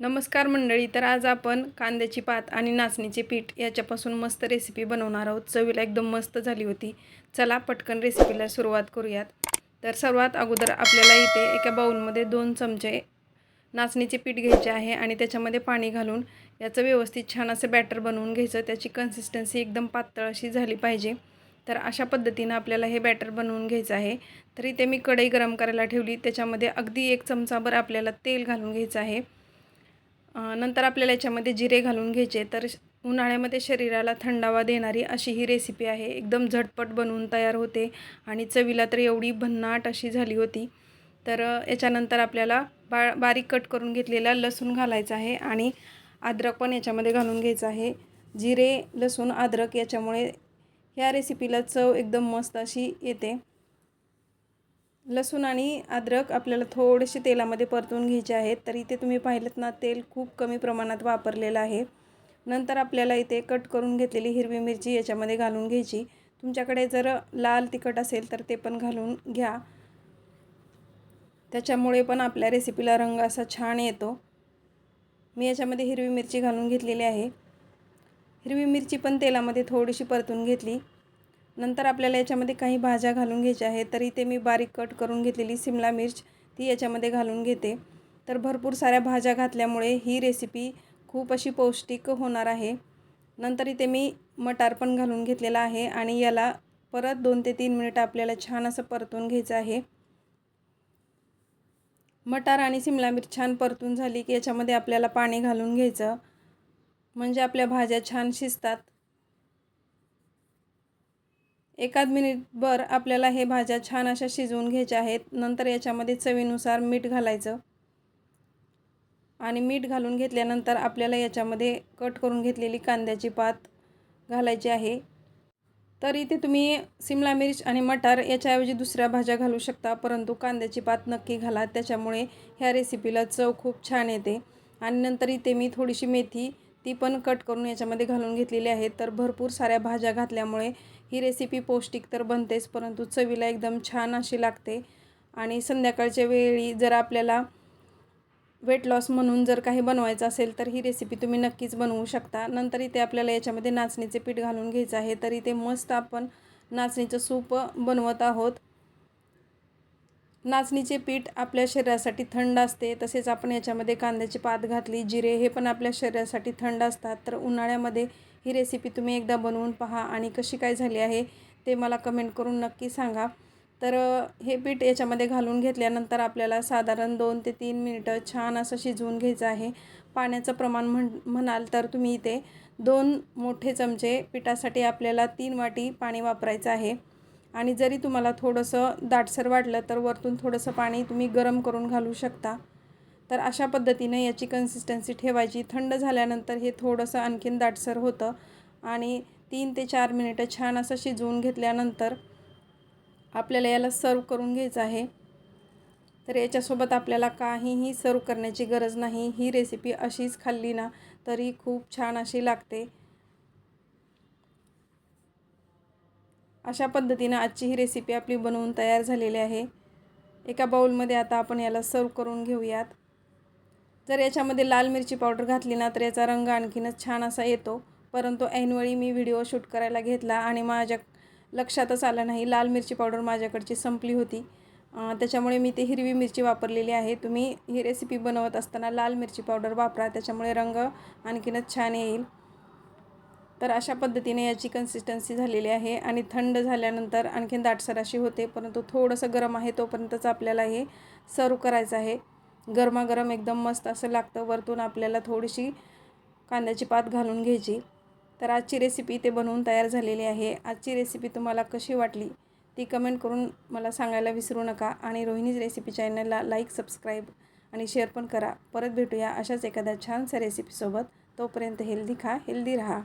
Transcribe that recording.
नमस्कार मंडळी तर आज आपण कांद्याची पात आणि नाचणीचे पीठ याच्यापासून मस्त रेसिपी बनवणार आहोत. चवीला एकदम मस्त झाली होती. चला पटकन रेसिपीला सुरुवात करूयात. तर सर्वात अगोदर आपल्याला इथे एका बाऊलमध्ये दोन चमचे नाचणीचे पीठ घ्यायचे आहे आणि त्याच्यामध्ये पाणी घालून याचं व्यवस्थित छान असं बॅटर बनवून घ्यायचं. त्याची कन्सिस्टन्सी एकदम पातळ अशी झाली पाहिजे. तर अशा पद्धतीनं आपल्याला हे बॅटर बनवून घ्यायचं आहे. तर इथे मी कढई गरम करायला ठेवली. त्याच्यामध्ये अगदी एक चमचाभर आपल्याला तेल घालून घ्यायचं आहे. नंतर आपल्याला याच्यामध्ये जिरे घालून घ्यायचे. तर उन्हाळ्यामध्ये शरीराला थंडावा देणारी अशी ही रेसिपी आहे. एकदम झटपट बनवून तयार होते आणि चवीला तर एवढी भन्नाट अशी झाली होती. तर याच्यानंतर आपल्याला बा बारीक कट करून घेतलेला लसूण घालायचा आहे आणि अद्रक पण याच्यामध्ये घालून घ्यायचं आहे. जिरे लसूण अद्रक याच्यामुळे ह्या रेसिपीला चव एकदम मस्त अशी येते. लसूण आणि अद्रक आपल्याला थोडेसे तेलामध्ये परतून घ्यायचे आहेत. तर इथे तुम्ही पाहिलं ना तेल खूप कमी प्रमाणात वापरलेलं आहे. नंतर आपल्याला इथे कट करून घेतलेली हिरवी मिरची याच्यामध्ये घालून घ्यायची. तुमच्याकडे जर लाल तिखट असेल तर ते पण घालून घ्या. त्याच्यामुळे पण आपल्या रेसिपीला रंग असा छान येतो. मी याच्यामध्ये हिरवी मिरची घालून घेतलेली आहे. हिरवी मिरची पण तेलामध्ये थोडीशी परतून घेतली. नंतर आपल्याला याच्यामध्ये काही भाज्या घालून घ्यायच्या आहेत तर इथे मी बारीक कट करून घेतलेली सिमला मिर्च ती याच्यामध्ये घालून घेते. तर भरपूर साऱ्या भाज्या घातल्यामुळे ही रेसिपी खूप अशी पौष्टिक होणार आहे. नंतर इथे मी मटार पण घालून घेतलेला आहे आणि याला परत दोन ते तीन मिनिटं आपल्याला छान असं परतून घ्यायचं आहे. मटार आणि सिमला मिर्च छान परतून झाली की याच्यामध्ये आपल्याला पाणी घालून घ्यायचं. म्हणजे आपल्या भाज्या छान शिजतात. एकाद मिनिटभर आपल्याला हे भाज्या छान अशा शिजवून घ्यायच्या आहेत. नंतर याच्यामध्ये चवीनुसार मीठ घालायचं. आणि मीठ घालून घेतल्यानंतर आपल्याला याच्यामध्ये कट करून घेतलेली कांद्याची पात घालायची आहे. तर इथे तुम्ही सिमला मिरच आणि मटार याच्याऐवजी दुसऱ्या भाज्या घालू शकता परंतु कांद्याची पात नक्की घाला. त्याच्यामुळे ह्या रेसिपीला चव खूप छान येते. आणि नंतर इथे मी थोडीशी मेथी ती पण कट करून याच्यामध्ये घालून घेतलेली आहे. तर भरपूर साऱ्या भाज्या घातल्यामुळे ही रेसिपी पौष्टिक तर बनतेच परंतु चवीला एकदम छान अशी लागते. आणि संध्याकाळच्या वेळी जर आपल्याला वेट लॉस म्हणून जर काही बनवायचं असेल तर ही रेसिपी तुम्ही नक्कीच बनवू शकता. नंतर इथे आपल्याला याच्यामध्ये नाचणीचे पीठ घालून घ्यायचं आहे. तर इथे मस्त आपण नाचणीचं सूप बनवत आहोत. नाचणीचे पीठ आपल्या शरीरासाठी थंड असते तसेच आपण याच्यामध्ये कांद्याची पात घातली जिरे हे पण आपल्या शरीरासाठी थंड असतात. तर उन्हाळ्यामध्ये ही रेसिपी तुम्ही एकदा बनवून पहा आणि कशी काय झाली आहे ते मला कमेंट करून नक्की सांगा. तर हे पीठ याच्यामध्ये घालून घेतल्यानंतर आपल्याला साधारण दोन ते तीन मिनटं छान असं शिजवून घ्यायचं आहे. पाण्याचं प्रमाण म्हण म्हणाल तर तुम्ही इथे दोन मोठे चमचे पिठासाठी आपल्याला तीन वाटी पाणी वापरायचं आहे. आणि जरी तुम्हाला थोडंसं दाटसर वाटलं तर वरतून थोडंसं पाणी तुम्ही गरम करून घालू शकता. तर अशा पद्धतीने याची कन्सिस्टन्सी ठेवायची. थंड झाल्यानंतर हे थोडंसं आणखीन दाटसर होतं. आणि तीन ते चार मिनिटं छान असं शिजवून घेतल्यानंतर आपल्याला याला सर्व करून घ्यायचं आहे. तर याच्यासोबत आपल्याला काहीही सर्व करण्याची गरज नाही. ही रेसिपी अशीच खाल्ली ना तरी खूप छान अशी लागते. अशा पद्धतीनं आजची ही रेसिपी आपली बनवून तयार झालेली आहे. एका बाऊलमध्ये आता आपण याला सर्व करून घेऊयात. जर याच्यामध्ये लाल मिरची पावडर घातली ना तर याचा रंग आणखीनच छान असा येतो. परंतु ऐनवेळी मी व्हिडिओ शूट करायला घेतला आणि माझ्या लक्षातच आलं नाही. लाल मिरची पावडर माझ्याकडची संपली होती. त्याच्यामुळे मी ते हिरवी मिरची वापरलेली आहे. तुम्ही ही रेसिपी बनवत असताना लाल मिरची पावडर वापरा. त्याच्यामुळे रंग आणखीनच छान येईल. तर अशा पद्धतीने याची कन्सिस्टन्सी झालेली आहे आणि थंड झाल्यानंतर आणखीन दाटसर अशी होते परंतु थोडंसं गरम आहे तोपर्यंतच आपल्याला हे सर्व करायचं आहे. गरमागरम एकदम मस्त असं लागतं वरतून आपल्याला थोडीशी कांद्याची पात घालून घ्यायची. तर आजची रेसिपी ते बनवून तयार झालेली आहे. आजची रेसिपी तुम्हाला कशी वाटली ती कमेंट करून मला सांगायला विसरू नका आणि रोहिणीज रेसिपी चॅनलला लाईक सबस्क्राईब आणि शेअर पण करा. परत भेटूया अशाच एखाद्या छानशा रेसिपीसोबत तोपर्यंत हेल्दी खा हेल्दी राहा.